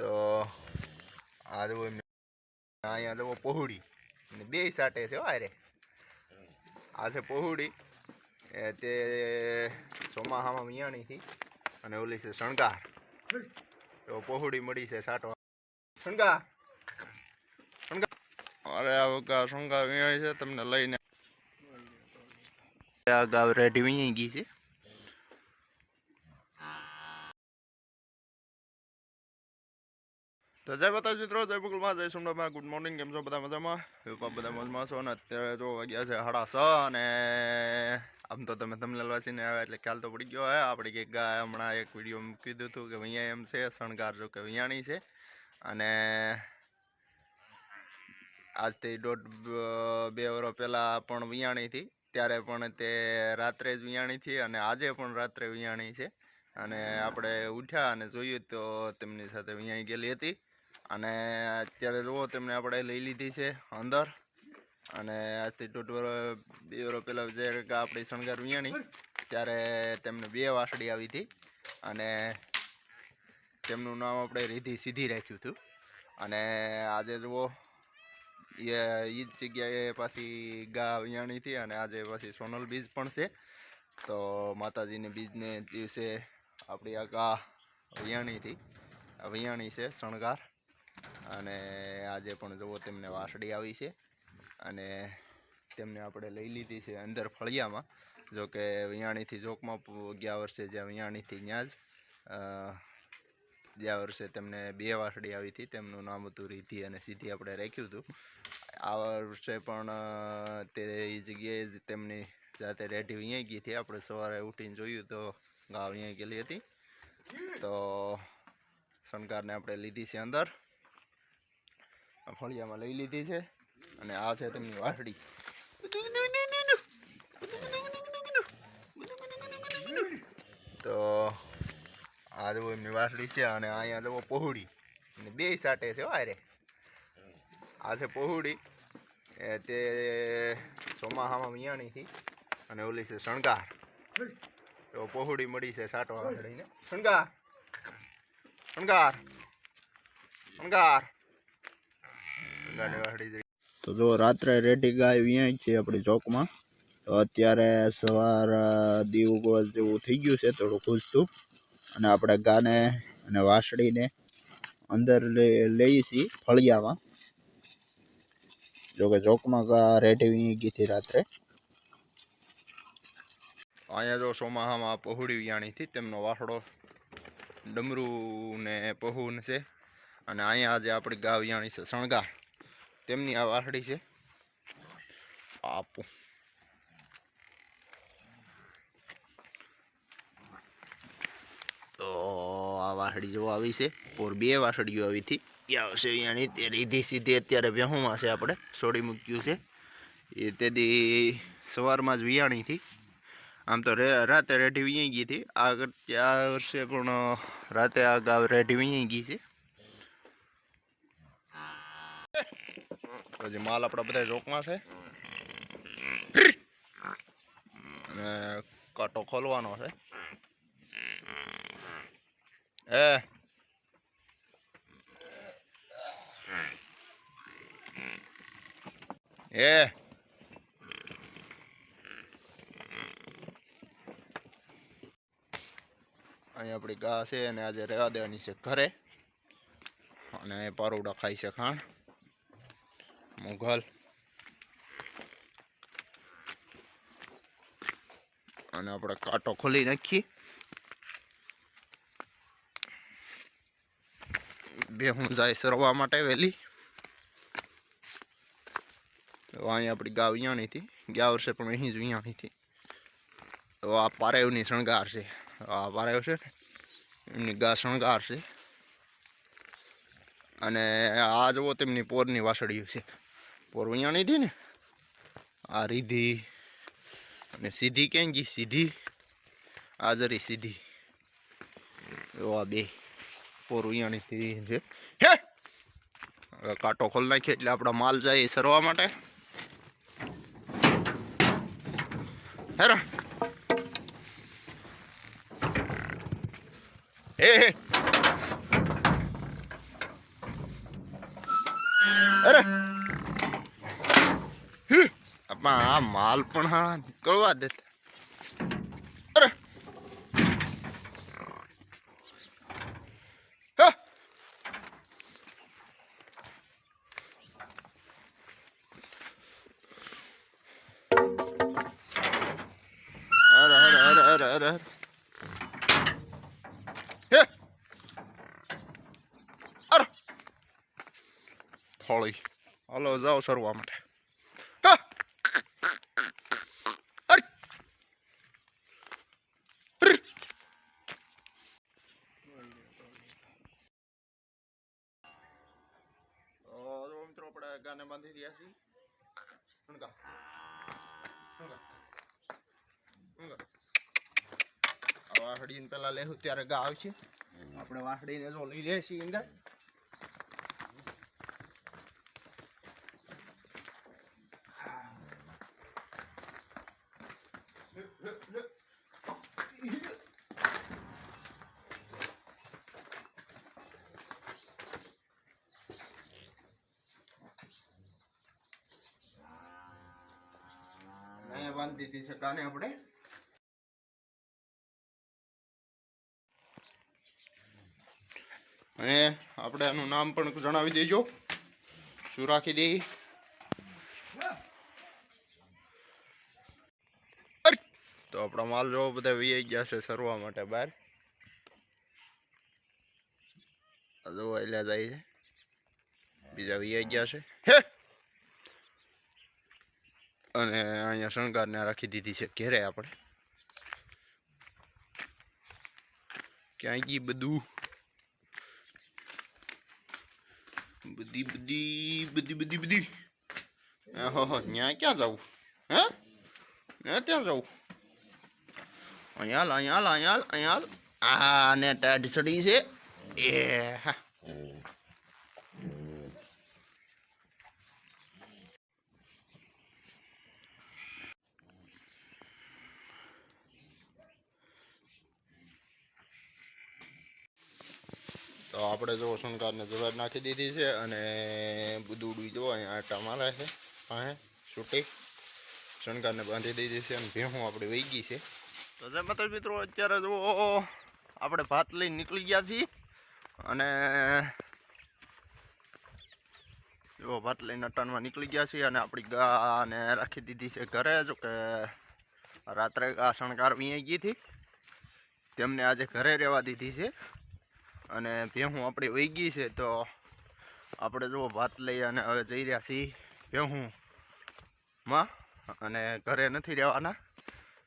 તો આ જુઓ અહીંયા જુઓ પહોળી. અને બે સાટે છે વારે આ છે પહોળી. તે ચોમાહામાં વિયાણીથી અને ઓલી છે શણગાર. તો પહોળી મળી છે સાટો. શણગાર. અરે આ વખત શણગાર વિયાણી છે, તમને લઈને. આ ગાવ રેડી વિયાઈ ગઈ છે. તો જય માતાજી મિત્રો, જય મુકુલમાં જય સુમડામાં ગુડ મોર્નિંગ કેમ છો? બધા મજામાં? વિપા બધા મજામાં છો અને અત્યારે જો વાગ્યા છે સાડા છ અને આમ તો તમે તમને વાસીને આવ્યા એટલે ખ્યાલ તો પડી ગયો હે. આપણે કે ગાય હમણાં એક વીડિયો કીધું હતું કે અહીંયા એમ છે, શણગાર જો કે વિયાણી છે. અને આજથી દોઢ બે વર્ષ પહેલાં પણ વિયાણીથી ત્યારે પણ તે રાત્રે જ વિયાણીથી અને આજે પણ રાત્રે વિયાણી છે. અને આપણે ઉઠ્યા અને જોયું તો તેમની સાથે વિયાણી ગયેલી હતી. અને અત્યારે જુઓ તેમને આપણે લઈ લીધી છે અંદર. અને આજથી દોઢ વર્ષ બે વર્ષ પહેલાં જે આપણી શણગાર વિયાણી ત્યારે તેમને બે વાસળી આવી હતી. અને તેમનું નામ આપણે રીધી સીધી રાખ્યું હતું. અને આજે જુઓ, એ એ જ જગ્યાએ પાછી ગા વિયાણી હતી અને આજે પાછી સોનલ બીજ પણ છે. તો માતાજીની બીજને દિવસે આપણી આ ગા વિયાણી હતી. વિયાણી છે શણગાર. અને આજે પણ જુઓ તેમને વાસળી આવી છે. અને તેમને આપણે લઈ લીધી છે અંદર ફળિયામાં. જો કે વિયાણીથી જોકમાં ગયા વર્ષે જ્યાં વિયાણીથી ત્યાં જ ગયા વર્ષે તેમને બે વાસળી આવી હતી. તેમનું નામ હતું રીધિ અને સીધી આપણે રાખ્યું હતું. આ વર્ષે પણ તે જગ્યાએ જ તેમની જાતે રેઢી અહીંયા ગઈ હતી. આપણે સવારે ઉઠીને જોયું તો ગાવ અહીંયા ગયેલી હતી. તો, શણગારને આપણે લીધી છે અંદર. ફળિયામાં લઈ લીધી છે અને આ છે તેમની વાટડી તો આ જુઓ એમની વાસળી છે અને અહીંયા જવો પહોળી. અને બે સાટે છે વારે આ છે પહોળી. તે ચોમાહામાં મિયાણીથી અને ઓલી છે શણગાર. તો પહોળી મળી છે સાટો વાસળીને શણગાર. શણગાર. શણગાર. તો જો રાત્રે રેડી ગાય વિયાય છે આપણી ચોકમાં. તો અત્યારે સવાર દીવ ગોળ જેવું થઈ ગયું છે, થોડું ખુલતું અને આપણે ગાને અને વાસળીને અંદર લઈ લઈએ છીએ ફળિયામાં. જોકે ચોકમાં રેડી વી ગઈ હતી રાત્રે. અહીંયા જો સોમાહામાં પહોળી વિયાણીથી તેમનો વાસડો ડમરું ને પહુન છે. અને અહીંયા આજે આપણી ગા વિયાણી છે, શણગાર. તેમની આ વાસળી છે. આપું તો આ વાસળી જો આવી છે, પોર બે વાસળીઓ આવી હતી. ગયા વર્ષે અહીંયાની તે રીધી સીધી અત્યારે વ્યહુમાં છે આપણે છોડી મૂક્યું છે. એ તેથી સવારમાં જ વિયાણી હતી. આમ તો રાતે રેઢી વિયાઈ ગઈ હતી. આ વખતે આ વર્ષે પણ રાતે આ ગાવ રેઢી વિયાઈ ગઈ છે. પછી માલ આપણા બધા રોકમાં છે. અને કાંટો ખોલવાનો છે. એ એ અહીં આપણી ગા છે અને આજે રહેવા દેવાની છે ઘરે. અને પારોડા ખાઈ છે ખાણ. મુઘલ અને આપણે કાંટો ખોલી નાખીએ. બે હું જાય સરવા માટે વહેલી. તો અહીં આપણી ગા વિયાણી હતી. ગયા વર્ષે પણ અહીં જ વિયાણી હતી. તો આ પારેવની શણગાર છે. આ પારેવ છે ને, એમની ગા શણગાર છે. અને આ જુઓ તેમની પોરની વાસળીઓ છે. પોર વિયાણી હતી ને? આ રીધી અને સીધી ક્યાં ગઈ સીધી આ જરી સીધી. એવા બે પોર વિયાણી હતી છે. હે! કાંટો ખોલ નાખીએ એટલે આપણા માલ જાય સરવા માટે. હેરા! હે! આપા આ માલ પણ હા, નીકળવા દે. અરે! હા! અરે અરે અરે અરે અરે હે? અરે! થોડી હાલો, જાઓ, સરવા માટે હા! અરે! અરે! તો જો મિત્રો બાંધી રહ્યા છીએ. હણગા. હણગા. આ વાહડીને પેલા લેશું ત્યારે ગા આવશે આપણે વાહડીને જો લઈ લઈએ છીએ અંદર look, બાંધી દીધી છે કાને આપણે? અને આપણે આનું નામ પણ જણાવી દેજો. શું રાખી દઈ તો આપણા માલ જો બધા વીઆઈ ગયા છે સરવા માટે બહાર. જોવા એટલે જાય છે. બીજા વીઆઈ ગયા છે. હે! અને અહીંયા શણગારને રાખી દીધી છે ઘેરે આપણે. ક્યાંય ગઈ બધું? બધી બધી બધી બધી બધી. હો હો ત્યાં ક્યાં જવું હે? ને ત્યાં જવું અહીંયા હાલ અહીંયા હાલ અહીંયા હાલ અહીંયા હાલ. આ ને ટાઢ સડી છે. એ હા. તો આપણે જો શણગારને જવાબ નાખી દીધી છે અને બુદુડી જો અહીંયા આટા મારે છે. પાસે છૂટી શણગારને બાંધી દીધી છે અને ભેહું આપણે વહી ગઈ છે. તો જે મતલબ મિત્રો, અત્યારે જો આપણે ભાત લઈને નીકળી ગયા છીએ અને જો ભાત લઈને અટાણમાં નીકળી ગયા છીએ અને આપણી ગાને રાખી દીધી છે ઘરે. જો કે રાત્રે આ શણગાર વીંઈ ગઈ હતી. તેમને આજે ઘરે રહેવા દીધી છે. અને ભેહું આપણી વહી ગઈ છે તો આપણે જો ભાત લઈ અને હવે જઈ રહ્યા છીએ ભેહું માં. અને ઘરે નથી રહેવાના.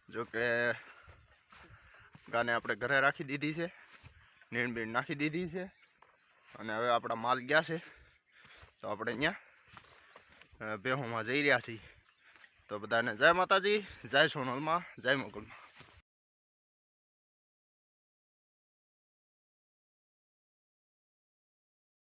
જો કે ગાને આપણે ઘરે રાખી દીધી છે. નીણબીણ નાખી દીધી છે. અને હવે આપણા માલ ગયા છે. તો આપણે અહીંયા ભેહુંમાં જઈ રહ્યા છીએ. તો બધાને જય માતાજી, જય સોનલમાં, જય મોગલમાં